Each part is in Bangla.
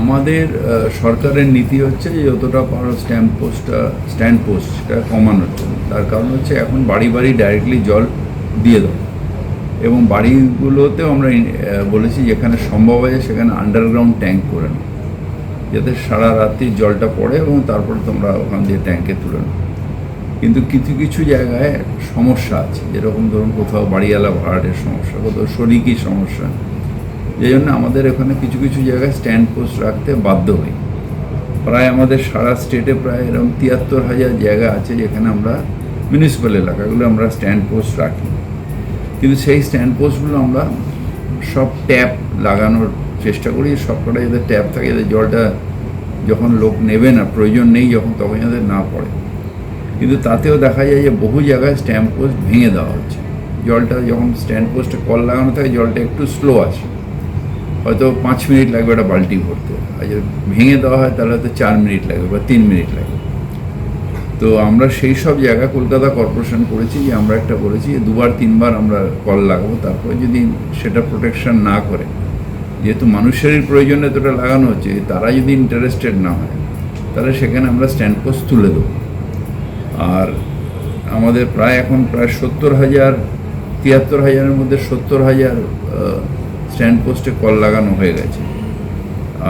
আমাদের সরকারের নীতি হচ্ছে যে যতটা পারো স্ট্যাম্প পোস্টটা, স্ট্যান্ড পোস্টটা কমানোর জন্য। তার কারণ হচ্ছে এখন বাড়ি বাড়ি ডাইরেক্টলি জল দিয়ে দাও। এবং বাড়িগুলোতেও আমরা বলেছি যেখানে সম্ভব হয় সেখানে আন্ডারগ্রাউন্ড ট্যাঙ্ক করে নাও। যাতে সারা রাত্রি জলটা পড়ে এবং তারপরে তোমরা ওখান দিয়ে ট্যাঙ্কে তুলে নাও। কিন্তু কিছু কিছু জায়গায় সমস্যা আছে। যেরকম ধরুন কোথাও বাড়িওয়ালা ভাড়াটের সমস্যা, কোথাও শরিকি সমস্যা। যে জন্য আমাদের এখানে কিছু কিছু জায়গায় স্ট্যান্ড পোস্ট রাখতে বাধ্য হই। প্রায় আমাদের সারা স্টেটে প্রায় এরকম তিয়াত্তর হাজার জায়গা আছে যেখানে আমরা মিউনিসিপ্যাল এলাকাগুলো আমরা স্ট্যান্ড পোস্ট রাখি। কিন্তু সেই স্ট্যান্ড পোস্টগুলো আমরা সব ট্যাপ লাগানোর চেষ্টা করি, সবকটা যাতে ট্যাপ থাকে, যাতে জলটা যখন লোক নেবে না, প্রয়োজন নেই যখন, তখন যাতে না পড়ে। কিন্তু তাতেও দেখা যায় যে বহু জায়গায় স্ট্যাম্প পোস্ট ভেঙে দেওয়া হচ্ছে। জলটা যখন স্ট্যান্ড পোস্টে কল লাগানো থাকে, জলটা একটু স্লো আসে। হয়তো পাঁচ মিনিট লাগবে একটা বালতি ভরতে। আর যদি ভেঙে দেওয়া হয়, তাহলে হয়তো চার মিনিট লাগবে বা তিন মিনিট লাগবে। তো আমরা সেই সব জায়গা কলকাতা কর্পোরেশন করেছি, যে আমরা একটা করেছি যে দুবার, তিনবার আমরা কল লাগাবো। তারপরে যদি সেটা প্রোটেকশন না করে, যেহেতু মানুষেরই প্রয়োজনে তোটা লাগানো হচ্ছে তারা যদি ইন্টারেস্টেড না হয়, তাহলে সেখানে আমরা স্ট্যান্ড পোস্ট তুলে দেবো। আর আমাদের প্রায় এখন প্রায় সত্তর হাজার, তিয়াত্তর হাজারের মধ্যে সত্তর হাজার স্ট্যান্ড পোস্টে কল লাগানো হয়ে গেছে।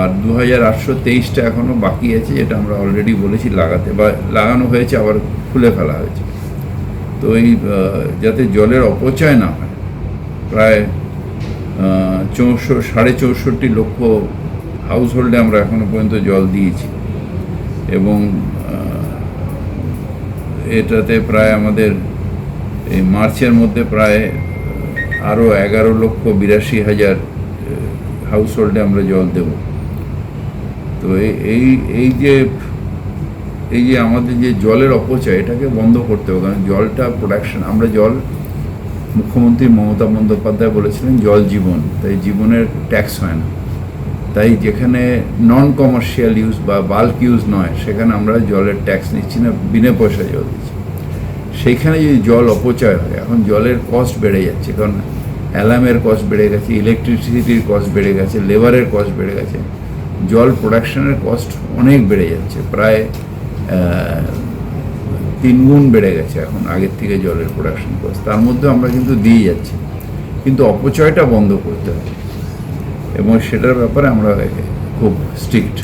আর দু হাজার আটশো তেইশটা এখনও বাকি আছে, যেটা আমরা অলরেডি বলেছি লাগাতে, বা লাগানো হয়েছে, আবার খুলে ফেলা হয়েছে। তো এই যাতে জলের অপচয় না হয়, প্রায় চৌষট্টি, সাড়ে চৌষট্টি লক্ষ হাউস হোল্ডে আমরা এখনও পর্যন্ত জল দিয়েছি। এবং এটাতে প্রায় আমাদের, এই মার্চের মধ্যে প্রায় আরও এগারো লক্ষ বিরাশি হাজার হাউস হোল্ডে আমরা জল দেব। তো এই- এই এই যে এই যে আমাদের যে জলের অপচয়, এটাকে বন্ধ করতে হবে। কারণ জলটা প্রোডাকশন আমরা জল, মুখ্যমন্ত্রী মমতা বন্দ্যোপাধ্যায় বলেছিলেন, জল জীবন। তাই জীবনের ট্যাক্স হয় না। তাই যেখানে নন কমার্শিয়াল ইউজ বা বাল্ক ইউজ নয়, সেখানে আমরা জলের ট্যাক্স নিচ্ছি না, বিনা পয়সায় জল দিচ্ছি। সেইখানে যদি জল অপচয় হয় এখন জলের কস্ট বেড়ে যাচ্ছে। কারণ অ্যালার্মের কস্ট বেড়ে গেছে ইলেকট্রিসিটির কস্ট বেড়ে গেছে লেবারের কস্ট বেড়ে গেছে। জল প্রোডাকশনের কস্ট অনেক বেড়ে যাচ্ছে প্রায় আহ, তিন গুণ বেড়ে গেছে এখন আগের থেকে জলের প্রোডাকশন কস্ট তার মধ্যে আমরা কিন্তু দিয়ে যাচ্ছি। কিন্তু অপচয়টা বন্ধ করতে হবে। এবং সেটার ব্যাপারে আমরা খুব স্ট্রিক্ট